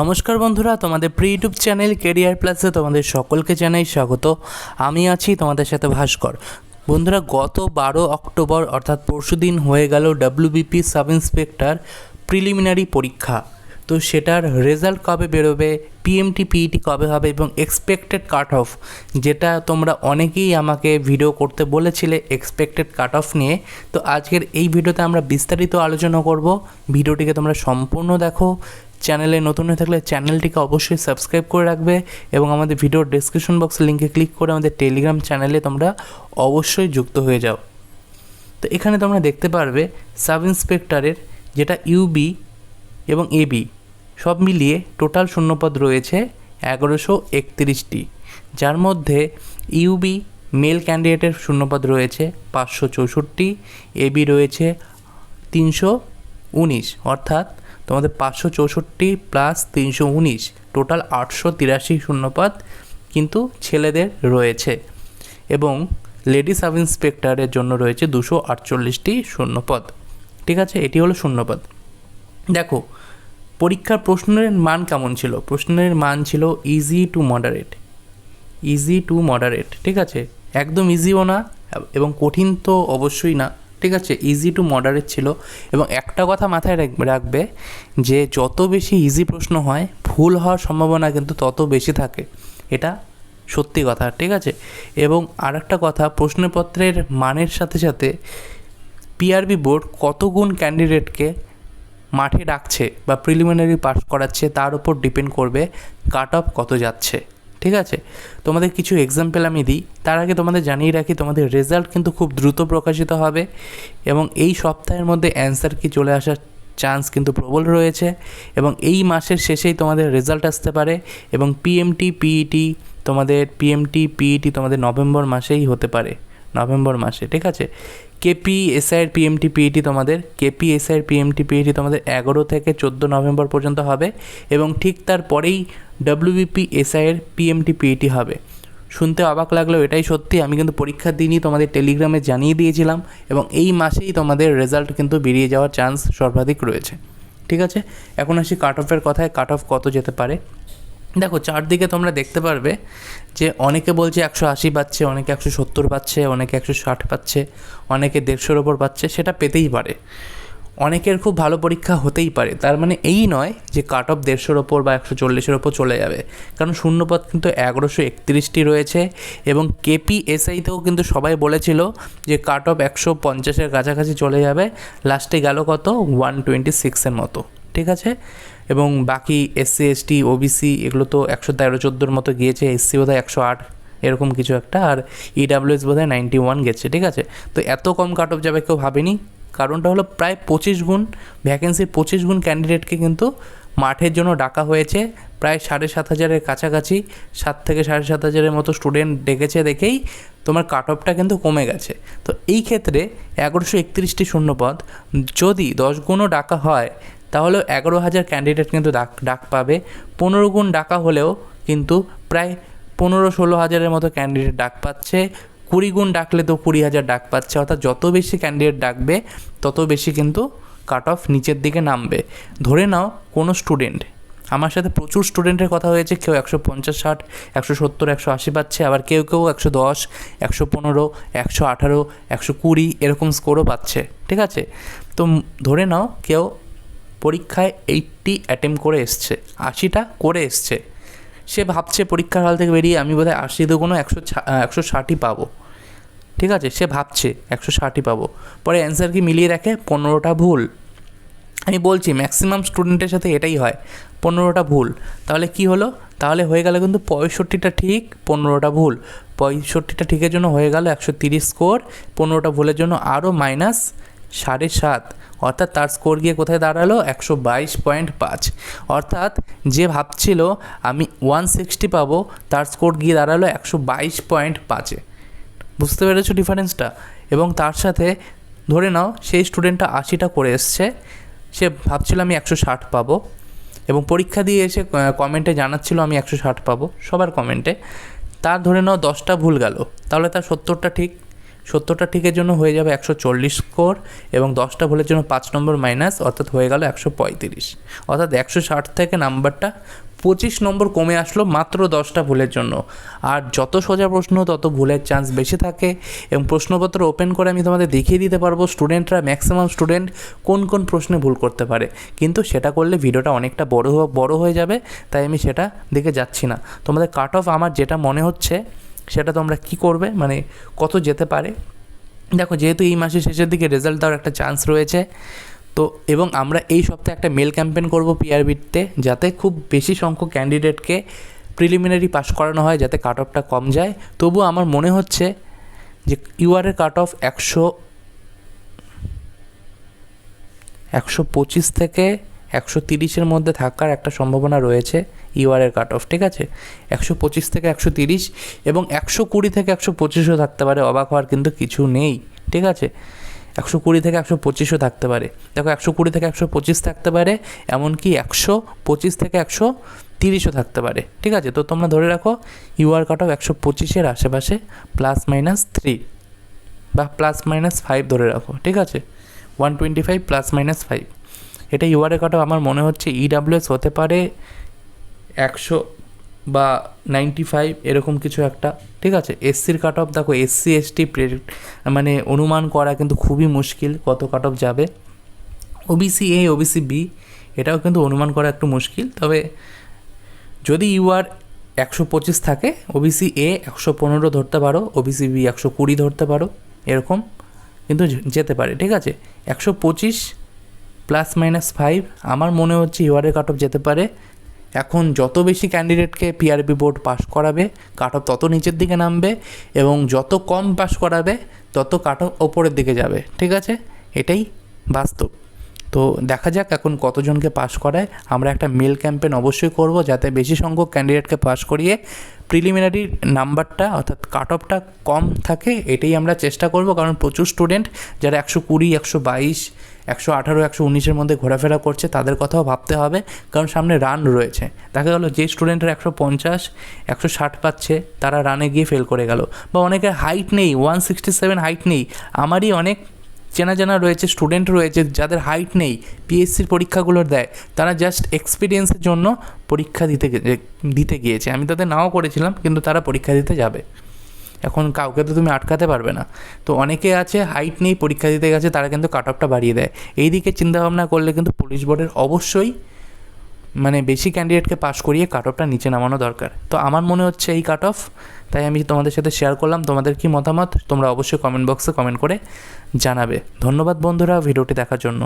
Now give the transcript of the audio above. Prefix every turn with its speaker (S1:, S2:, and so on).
S1: নমস্কার বন্ধুরা, তোমাদের প্রি ইউটিউব চ্যানেল কেরিয়ার প্লাসে তোমাদের সকলকে জানাই স্বাগত। আমি আছি তোমাদের সাথে ভাস্কর। বন্ধুরা, গত বারো অক্টোবর, অর্থাৎ পরশুদিন হয়ে গেল ডাব্লিউবিপি সাব ইন্সপেক্টর প্রিলিমিনারি পরীক্ষা। তো সেটার রেজাল্ট কবে বেরোবে পিএমটি পিইটি কবে হবে এবং এক্সপেক্টেড কাট অফ যেটা তোমরা অনেকেই আমাকে ভিডিও করতে বলেছিলে এক্সপেক্টেড কাট অফ নিয়ে। তো আজকের এই ভিডিওতে আমরা বিস্তারিত আলোচনা করব। ভিডিওটিকে তোমরা সম্পূর্ণ দেখো। চ্যানেলে নতুন হয়ে থাকলে চ্যানেলটিকে অবশ্যই সাবস্ক্রাইব করে রাখবে এবং আমাদের ভিডিওর ডেসক্রিপশন বক্সে লিঙ্কে ক্লিক করে আমাদের টেলিগ্রাম চ্যানেলে তোমরা অবশ্যই যুক্ত হয়ে যাও। তো এখানে তোমরা দেখতে পারবে সাব ইন্সপেক্টরের যেটা ইউবি এবং এবি সব মিলিয়ে টোটাল শূন্যপদ রয়েছে এগারোশো একত্রিশটি। যার মধ্যে ইউবি মেল ক্যান্ডিডেটের শূন্যপদ রয়েছে পাঁচশো চৌষট্টি এবি রয়েছে তিনশো উনিশ। অর্থাৎ তোমাদের পাঁচশো চৌষট্টি প্লাস তিনশো উনিশ টোটাল আটশো তিরাশি শূন্যপদ কিন্তু ছেলেদের রয়েছে। এবং লেডি সাব ইন্সপেক্টরের জন্য রয়েছে দুশো আটচল্লিশটি শূন্যপদ। ঠিক আছে? এটি হলো শূন্যপদ। দেখো, পরীক্ষার প্রশ্নের মান কেমন ছিল? প্রশ্নের মান ছিল easy to moderate easy to moderate ঠিক আছে? একদম ইজিও না, এবং কঠিন তো অবশ্যই না। ঠিক আছে? ইজি টু মডারেট ছিল। এবং একটা কথা মাথায় রাখবে যে, যত বেশি ইজি প্রশ্ন হয়, ভুল হওয়ার সম্ভাবনা কিন্তু তত বেশি থাকে। এটা সত্যি কথা, ঠিক আছে? এবং আরেকটা কথা, প্রশ্নপত্রের মানের সাথে সাথে পিআরবি বোর্ড কত গুণ ক্যান্ডিডেটকে মাঠে ডাকছে বা প্রিলিমিনারি পাস করাচ্ছে, তার উপর ডিপেন্ড করবে কাট অফ কত যাচ্ছে। ঠিক আছে? তোমাদের কিছু এক্সাম্পল আমি দিই। তার আগে তোমাদের জানিয়ে রাখি, তোমাদের রেজাল্ট কিন্তু খুব দ্রুত প্রকাশিত হবে এবং এই সপ্তাহের মধ্যে অ্যান্সার কি চলে আসার চান্স কিন্তু প্রবল রয়েছে এবং এই মাসের শেষেই তোমাদের রেজাল্ট আসতে পারে এবং পিএমটি পিইটি তোমাদের পিএমটি পিইটি তোমাদের নভেম্বর মাসেই হতে পারে। নভেম্বর মাসে, ঠিক আছে? কেপি এসআইয়ের পিএমটি পিইটি তোমাদের। কেপি এসআইয়ের পিএমটি পিইটি তোমাদের এগারো থেকে চোদ্দ নভেম্বর পর্যন্ত হবে এবং ঠিক তারপরেই ডব্লিউবিপি এসআইয়ের পিএমটি পিইটি হবে। শুনতে অবাক লাগলেও এটাই সত্যি, আমি কিন্তু পরীক্ষার দিনই তোমাদের টেলিগ্রামে জানিয়ে দিয়েছিলাম এবং এই মাসেই তোমাদের রেজাল্ট কিন্তু বেরিয়ে যাওয়ার চান্স সর্বাধিক রয়েছে। ঠিক আছে? এখন আসি কাট অফের কথায় কাট অফ কত যেতে পারে? দেখো চারদিকে তোমরা দেখতে পারবে যে অনেকে বলছে একশো আশি পাচ্ছে, অনেকে একশো সত্তর পাচ্ছে, অনেকে একশো ষাট পাচ্ছে, অনেকে দেড়শোর ওপর পাচ্ছে, সেটা পেতেই পারে। অনেকের খুব ভালো পরীক্ষা হতেই পারে। তার মানে এই নয় যে কাট অফ দেড়শোর ওপর বা একশো চল্লিশের ওপর চলে যাবে। কারণ শূন্যপদ কিন্তু এগারোশো একত্রিশটি রয়েছে এবং কেপি এসআইতেও কিন্তু সবাই বলেছিল যে কাট অফ একশো পঞ্চাশের কাছাকাছি চলে যাবে। লাস্টে গেল কত? ওয়ান টোয়েন্টি সিক্সের মতো। ঠিক আছে? এবং বাকি এসসি এসটি ওবিসি এগুলো তো একশো তেরো, চোদ্দোর মতো গিয়েছে এসসি বোধহয় একশো আট, এরকম কিছু একটা, আর ইডাব্লিউএস বোধহয় নাইনটি ওয়ান গেছে, ঠিক আছে? তো এত কম কাট অফ যাবে কেউ ভাবেনি। কারণটা হলো প্রায় পঁচিশ গুণ ভ্যাকেন্সির পঁচিশ গুণ ক্যান্ডিডেটকে কিন্তু মাঠের জন্য ডাকা হয়েছে। প্রায় সাড়ে সাত হাজারের কাছাকাছি, সাত থেকে সাড়ে সাত হাজারের মতো স্টুডেন্ট ডেকেছে দেখেই তোমার কাট অফটা কিন্তু কমে গেছে। তো এই ক্ষেত্রে এগারোশো একত্রিশটি শূন্যপদ, যদি দশ গুণও ডাকা হয় তাহলে এগারো হাজার ক্যান্ডিডেট কিন্তু ডাক ডাক পাবে। পনেরো গুণ ডাকা হলেও কিন্তু প্রায় পনেরো ষোলো হাজারের মতো ক্যান্ডিডেট ডাক পাচ্ছে। কুড়ি গুণ ডাকলে তো কুড়ি হাজার ডাক পাচ্ছে। অর্থাৎ যত বেশি ক্যান্ডিডেট ডাকবে, তত বেশি কিন্তু কাট অফ নিচের দিকে নামবে। ধরে নাও কোনো স্টুডেন্ট আমার সাথে প্রচুর স্টুডেন্টের কথা হয়েছে, কেউ একশো পঞ্চাশ ষাট, একশো সত্তর, একশো আশি পাচ্ছে, আবার কেউ কেউ একশো দশ, একশো পনেরো, একশো আঠারো, একশো কুড়ি এরকম স্কোরও পাচ্ছে। ঠিক আছে? তো ধরে নাও কেউ পরীক্ষায় এইটটি অ্যাটেম্প করে এসছে, আশিটা করে এসছে। সে ভাবছে পরীক্ষার হল থেকে বেরিয়ে আমি বোধহয় আশি দুগুণো একশো একশো ষাটই পাবো। ঠিক আছে? সে ভাবছে একশো ষাটই পাবো। পরে অ্যান্সার কি মিলিয়ে রাখে পনেরোটা ভুল। আমি বলছি ম্যাক্সিমাম স্টুডেন্টের সাথে এটাই হয়, পনেরোটা ভুল। তাহলে কি হলো? তাহলে হয়ে গেল কিন্তু পঁয়ষট্টিটা ঠিক, পনেরোটা ভুল। পঁয়ষট্টিটা ঠিকের জন্য হয়ে গেল একশো তিরিশ স্কোর পনেরোটা ভুলের জন্য আরও মাইনাস সাড়ে সাত। অর্থাৎ তার স্কোর গিয়ে কোথায় দাঁড়াল? একশো বাইশ পয়েন্ট পাঁচ। অর্থাৎ যে ভাবছিল, আমি ওয়ান সিক্সটি পাবো তার স্কোর গিয়ে দাঁড়াল একশো বাইশ পয়েন্ট পাঁচে। বুঝতে পেরেছ ডিফারেন্সটা এবং তার সাথে, ধরে নাও, সেই স্টুডেন্টটা আশিটা করে এসছে। সে ভাবছিল, আমি একশো ষাট পাবো এবং পরীক্ষা দিয়ে এসে কমেন্টে জানাচ্ছিল, আমি একশো ষাট পাবো সবার কমেন্টে তার ধরে নাও, দশটা ভুল গেল। তাহলে তার সত্তরটা ঠিক। সত্তরটা ঠিকের জন্য হয়ে যাবে একশো চল্লিশ স্কোর এবং দশটা ভুলের জন্য পাঁচ নম্বর মাইনাস, অর্থাৎ হয়ে গেল একশো পঁয়ত্রিশ। অর্থাৎ একশো ষাট থেকে নাম্বারটা পঁচিশ নম্বর কমে আসলো মাত্র দশটা ভুলের জন্য। আর যত সোজা প্রশ্ন, তত ভুলের চান্স বেশি থাকে এবং প্রশ্নপত্র ওপেন করে আমি তোমাদের দেখিয়ে দিতে পারব স্টুডেন্টরা ম্যাক্সিমাম স্টুডেন্ট কোন কোন প্রশ্নে ভুল করতে পারে। কিন্তু সেটা করলে ভিডিওটা অনেকটা বড় বড় হয়ে যাবে, তাই আমি সেটা দেখে যাচ্ছি না। তোমাদের কাট অফ আমার যেটা মনে হচ্ছে সেটা তোমরা কি করবে? মানে কত যেতে পারে? দেখো, যেহেতু এই মাসের শেষের দিকে রেজাল্ট দেওয়ার একটা চান্স রয়েছে, তো এবং আমরা এই সপ্তাহে একটা মেল ক্যাম্পেন করব পিআরবিতে যাতে খুব বেশি সংখ্যক ক্যান্ডিডেটকে প্রিলিমিনারি পাস করানো হয়, যাতে কাট অফটা কম যায়। তবু আমার মনে হচ্ছে যে ইউআরের কাট অফ একশো একশো পঁচিশ থেকে একশো তিরিশের মধ্যে থাকার একটা সম্ভাবনা রয়েছে ইউআরের কাট অফ ঠিক আছে? একশো পঁচিশ থেকে একশো তিরিশ এবং একশো কুড়ি থেকে একশো পঁচিশও থাকতে পারে, অবাক হওয়ার কিন্তু কিছু নেই, ঠিক আছে? একশো কুড়ি থেকে একশো পঁচিশও থাকতে পারে। দেখো, একশো কুড়ি থেকে একশো পঁচিশ থাকতে পারে, এমনকি একশো পঁচিশ থেকে একশো তিরিশও থাকতে পারে, ঠিক আছে? তো তোমরা ধরে রাখো, ইউআর কাট অফ একশো পঁচিশের আশেপাশে প্লাস মাইনাস থ্রি বা প্লাস মাইনাস ফাইভ ধরে রাখো, ঠিক আছে? One twenty five plus minus five এটা ইউআরএ কাট, আমার মনে হচ্ছে ইডাব্লিউএস হতে পারে একশো বা নাইনটি ফাইভ এরকম কিছু একটা, ঠিক আছে? এসসির কাট অফ দেখো এসসি এসটি মানে অনুমান করা কিন্তু খুবই মুশকিল কত কাট অফ যাবে ওবিসি এ ওবিসি বি এটাও কিন্তু অনুমান করা একটু মুশকিল, তবে যদি ইউআর একশো পঁচিশ থাকে ওবিসি এ একশো পনেরো ধরতে পারো ওবিসি বি একশো কুড়ি ধরতে পারো, এরকম কিন্তু যেতে পারে, ঠিক আছে? একশো পঁচিশ প্লাস মাইনাস ফাইভ আমার মনে হচ্ছে ইউআরের কাট অফ যেতে পারে। এখন যত বেশি ক্যান্ডিডেটকে পিআরবি বোর্ড পাস করাবে কাট অফ তত নিচের দিকে নামবে এবং যত কম পাস করাবে, তত কাট অফ ওপরের দিকে যাবে। ঠিক আছে? এটাই বাস্তব। তো দেখা যাক এখন কতজনকে পাস করায়। আমরা একটা মেল ক্যাম্পেন অবশ্যই করব যাতে বেশি সংখ্যক ক্যান্ডিডেটকে পাস করিয়ে প্রিলিমিনারি নাম্বারটা অর্থাৎ কাট অফটা কম থাকে, এটাই আমরা চেষ্টা করব। কারণ প্রচুর স্টুডেন্ট যারা একশো কুড়ি, একশো বাইশ একশো আঠারো, একশো উনিশের মধ্যে ঘোরাফেরা করছে, তাদের কথাও ভাবতে হবে, কারণ সামনে রান রয়েছে। দেখা গেলো যে স্টুডেন্টের একশো পঞ্চাশ, একশো ষাট পাচ্ছে, তারা রানে গিয়ে ফেল করে গেল। বা অনেকের হাইট নেই ওয়ান সিক্সটি সেভেন হাইট নেই। আমারই অনেক চেনা জানা রয়েছে স্টুডেন্ট রয়েছে, যাদের হাইট নেই পিএসসির পরীক্ষাগুলোর দেয়, তারা জাস্ট এক্সপিরিয়েন্সের জন্য পরীক্ষা দিতে দিতে গিয়েছে। আমি তাদের নাও করেছিলাম, কিন্তু তারা পরীক্ষা দিতে যাবে। এখন কাউকে তো তুমি আটকাতে পারবে না। তো অনেকে আছে হাইট নেই, পরীক্ষা দিতে গেছে, তারা কিন্তু কাট অফটা বাড়িয়ে দেয়। এই দিকে চিন্তাভাবনা করলে কিন্তু পুলিশ বোর্ডের অবশ্যই মানে বেশি ক্যান্ডিডেটকে পাস করিয়ে কাট অফটা নিচে নামানো দরকার। তো আমার মনে হচ্ছে এই কাট অফ তাই আমি তোমাদের সাথে শেয়ার করলাম। তোমাদের কি মতামত, তোমরা অবশ্যই কমেন্ট বক্সে কমেন্ট করে জানাবে। ধন্যবাদ বন্ধুরা ভিডিওটি দেখার জন্য।